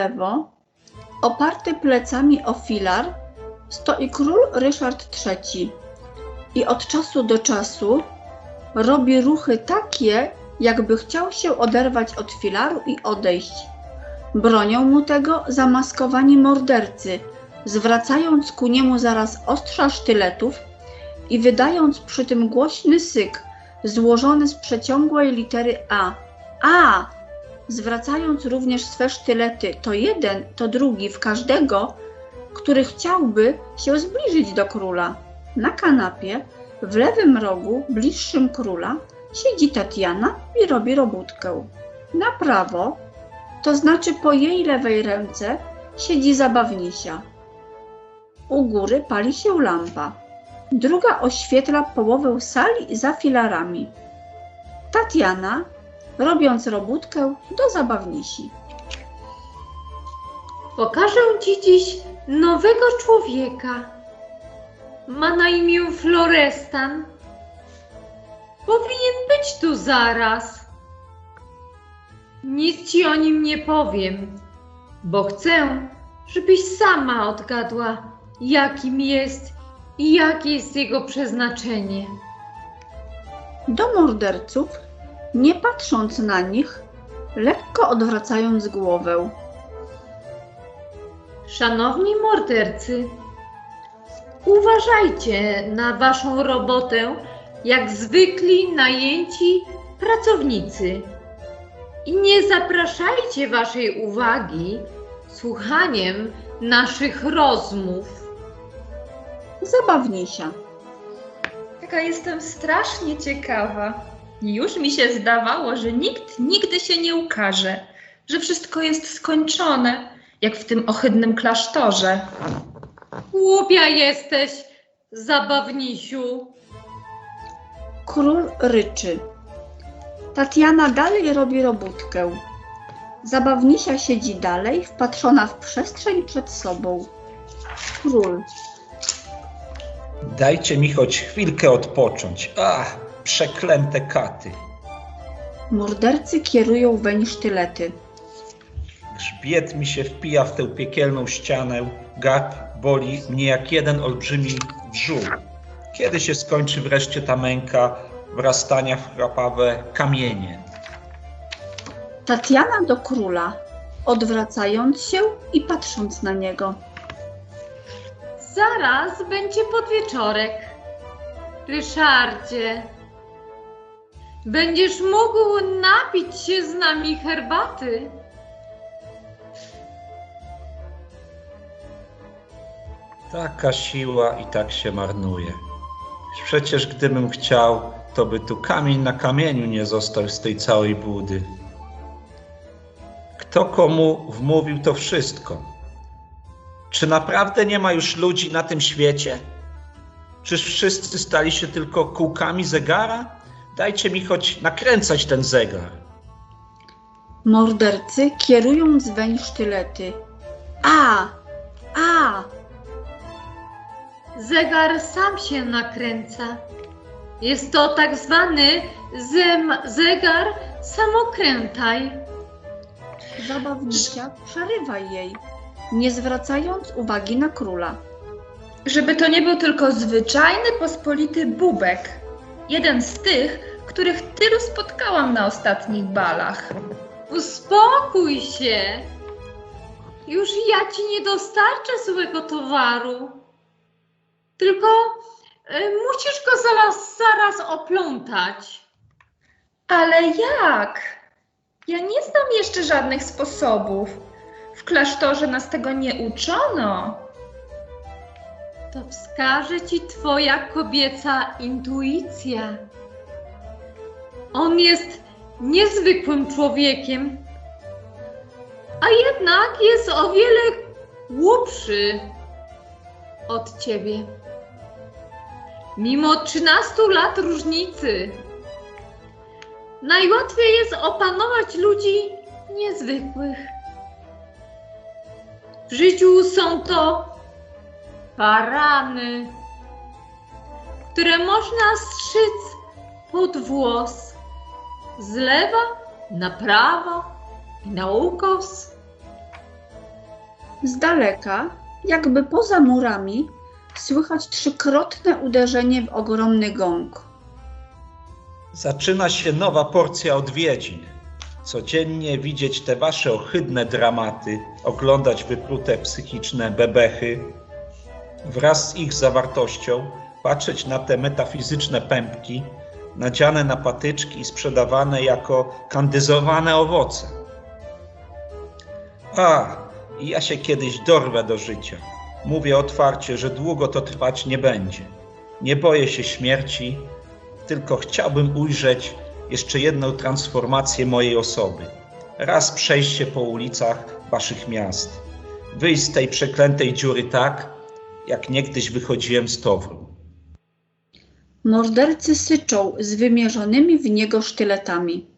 lewo, oparty plecami o filar, stoi król Ryszard III i od czasu do czasu robi ruchy takie, jakby chciał się oderwać od filaru i odejść. Bronią mu tego zamaskowani mordercy, zwracając ku niemu zaraz ostrza sztyletów i wydając przy tym głośny syk złożony z przeciągłej litery A. A! Zwracając również swe sztylety to jeden, to drugi w każdego, który chciałby się zbliżyć do króla. Na kanapie, w lewym rogu, bliższym króla, siedzi Tatiana i robi robótkę. Na prawo, to znaczy po jej lewej ręce, siedzi zabawnisia. U góry pali się lampa. Druga oświetla połowę sali za filarami. Tatiana, robiąc robótkę, do zabawnisi. Pokażę ci dziś nowego człowieka. Ma na imię Florestan. Powinien być tu zaraz. Nic ci o nim nie powiem, bo chcę, żebyś sama odgadła, jakim jest i jakie jest jego przeznaczenie. Do morderców, nie patrząc na nich, lekko odwracając głowę. Szanowni mordercy, uważajcie na waszą robotę jak zwykli najęci pracownicy i nie zapraszajcie waszej uwagi słuchaniem naszych rozmów. Zabawnisia. Taka jestem strasznie ciekawa. Już mi się zdawało, że nikt nigdy się nie ukaże, że wszystko jest skończone, jak w tym ohydnym klasztorze. Głupia jesteś, zabawnisiu. Król ryczy. Tatiana dalej robi robótkę. Zabawnisia siedzi dalej, wpatrzona w przestrzeń przed sobą. Król. Dajcie mi choć chwilkę odpocząć. Ach, przeklęte katy. Mordercy kierują weń sztylety. Grzbiet mi się wpija w tę piekielną ścianę, gard boli mnie jak jeden olbrzymi brzuch. Kiedy się skończy wreszcie ta męka wrastania w chrapawe kamienie? Tatiana do króla, odwracając się i patrząc na niego. Zaraz będzie podwieczorek. Ryszardzie, będziesz mógł napić się z nami herbaty. Taka siła i tak się marnuje. Przecież gdybym chciał, to by tu kamień na kamieniu nie został z tej całej budy. Kto komu wmówił to wszystko? Czy naprawdę nie ma już ludzi na tym świecie? Czyż wszyscy stali się tylko kółkami zegara? Dajcie mi choć nakręcać ten zegar. Mordercy kierując weń sztylety. A! A! Zegar sam się nakręca. Jest to tak zwany zem zegar samokrętaj. Zabawnisia przerywa jej, nie zwracając uwagi na króla. Żeby to nie był tylko zwyczajny, pospolity bubek. Jeden z tych, których tylu spotkałam na ostatnich balach. Uspokój się. Już ja ci nie dostarczę złego towaru. Tylko y, musisz go zaraz, zaraz oplątać. Ale jak? Ja nie znam jeszcze żadnych sposobów. W klasztorze nas tego nie uczono. To wskaże ci twoja kobieca intuicja. On jest niezwykłym człowiekiem, a jednak jest o wiele głupszy od ciebie. Mimo 13 lat różnicy, najłatwiej jest opanować ludzi niezwykłych. W życiu są to barany, które można strzyc pod włos z lewa na prawo i na ukos. Z daleka, jakby poza murami, słychać trzykrotne uderzenie w ogromny gong. Zaczyna się nowa porcja odwiedzin. Codziennie widzieć te wasze ohydne dramaty, oglądać wyplute psychiczne bebechy, wraz z ich zawartością patrzeć na te metafizyczne pępki, nadziane na patyczki i sprzedawane jako kandyzowane owoce. A, ja się kiedyś dorwę do życia. Mówię otwarcie, że długo to trwać nie będzie. Nie boję się śmierci, tylko chciałbym ujrzeć jeszcze jedną transformację mojej osoby. Raz przejść się po ulicach waszych miast. Wyjść z tej przeklętej dziury tak, jak niegdyś wychodziłem z Towru. Mordercy syczą z wymierzonymi w niego sztyletami.